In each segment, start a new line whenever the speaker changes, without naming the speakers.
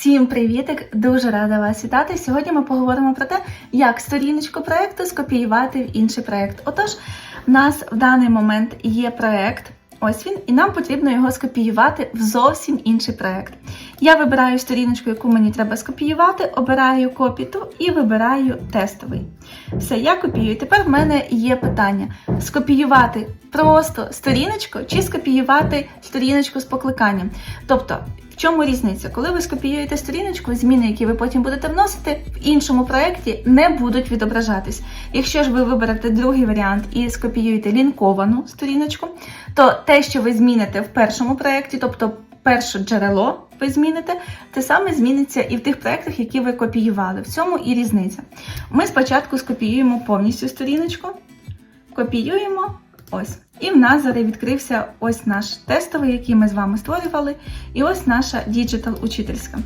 Всім привітик! Дуже рада вас вітати. Сьогодні ми поговоримо про те, як сторіночку проекту скопіювати в інший проект. Отож, в нас в даний момент є проект. Ось він, і нам потрібно його скопіювати в зовсім інший проект. Я вибираю сторіночку, яку мені треба скопіювати, обираю копіту і вибираю тестовий. Все, я копіюю. Тепер в мене є питання: скопіювати просто сторіночку чи скопіювати сторіночку з покликанням. Тобто, чому різниця? Коли ви скопіюєте сторіночку, зміни, які ви потім будете вносити, в іншому проєкті не будуть відображатись. Якщо ж ви виберете другий варіант і скопіюєте лінковану сторіночку, то те, що ви зміните в першому проєкті, тобто перше джерело ви зміните, те саме зміниться і в тих проєктах, які ви копіювали. В цьому і різниця. Ми спочатку скопіюємо повністю сторіночку, копіюємо ось. І в нас зараз відкрився ось наш тестовий, який ми з вами створювали, і ось наша діджитал учительська.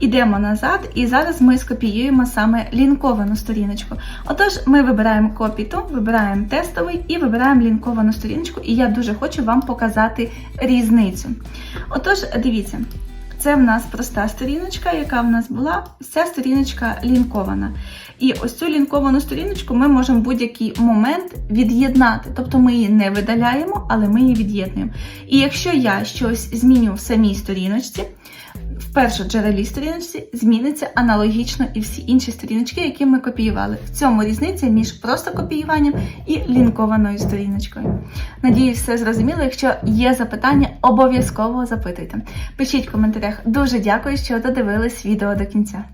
Ідемо назад, і зараз ми скопіюємо саме лінковану сторіночку. Отож, ми вибираємо копіту, вибираємо тестовий і вибираємо лінковану сторіночку, і я дуже хочу вам показати різницю. Отож, дивіться. Це в нас проста сторіночка, яка в нас була. вся сторіночка лінкована. І ось цю лінковану сторіночку ми можемо в будь-який момент від'єднати. Тобто ми її не видаляємо, але ми її від'єднуємо. І якщо я щось зміню в самій сторіночці, в першоджерелій сторіночці зміниться аналогічно і всі інші сторіночки, які ми копіювали. В цьому різниця між просто копіюванням і лінкованою сторіночкою. Надіюсь, все зрозуміло. Якщо є запитання, обов'язково запитуйте. Пишіть в коментарях. Дуже дякую, що додивились відео до кінця.